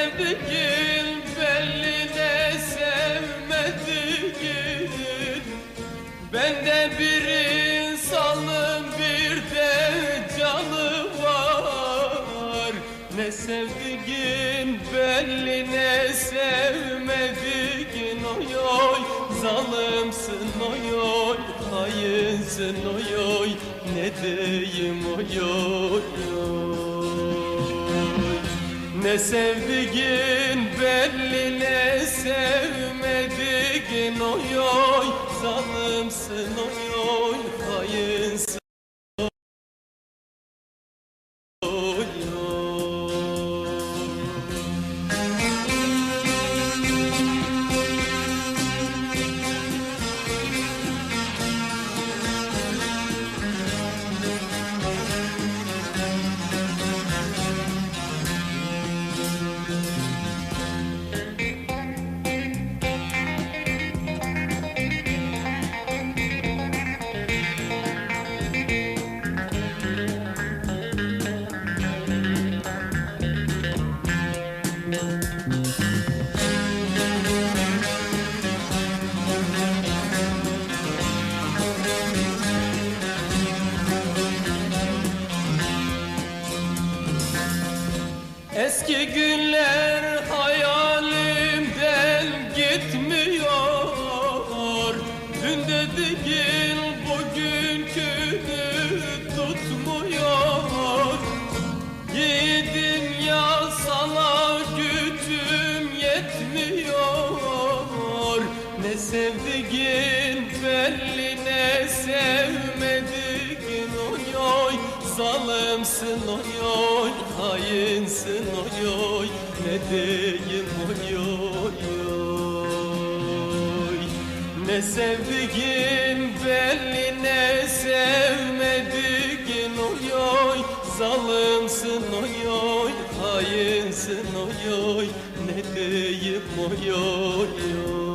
sevdiğin belli ne sevmediğin Ben de bir insanım bir de canı var. Ne sevdiğin belli ne sevmediğin. Oy oy zalimsin oy oy Hainsin oy oy. Ne diyeyim oy oy oy Ne sevdiğin belli ne sevmediğin Oy oy zalimsin oy Eski günler hayalimden gitmiyor. Dün dediğin bugünkünü tutmuyor. Yiğidim ya sana gücüm yetmiyor. Ne sevdiğin belli ne sevmediğin oy oy Zalimsin oy oy hainsin oy oy. Ne diyeyim oy oy oy. Ne sevdiğin belli ne sevmediğin oy oy. Zalimsin oy oy hainsin oy oy. Ne diyeyim oy oy oy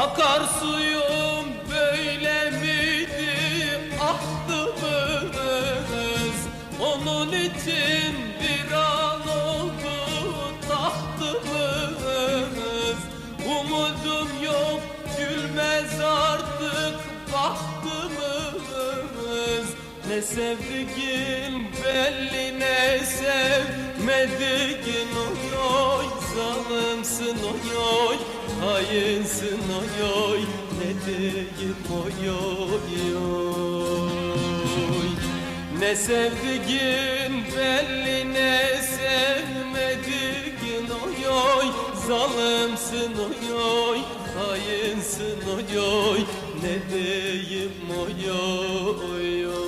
Akarsuyum böyle miydi? Ahtımız Onun için bir an oldu tahtımız Umudum yok gülmez artık bahtımız Ne sevdiğin belli ne sevmediğin oy oy Zalimsin oy oy hainsin oy oy Ne diyeyim oy oy oy. Ne sevdiğin belli ne sevmediğin oy oy. Zalimsin oy oy hainsin oy oy. Ne diyeyim oy oy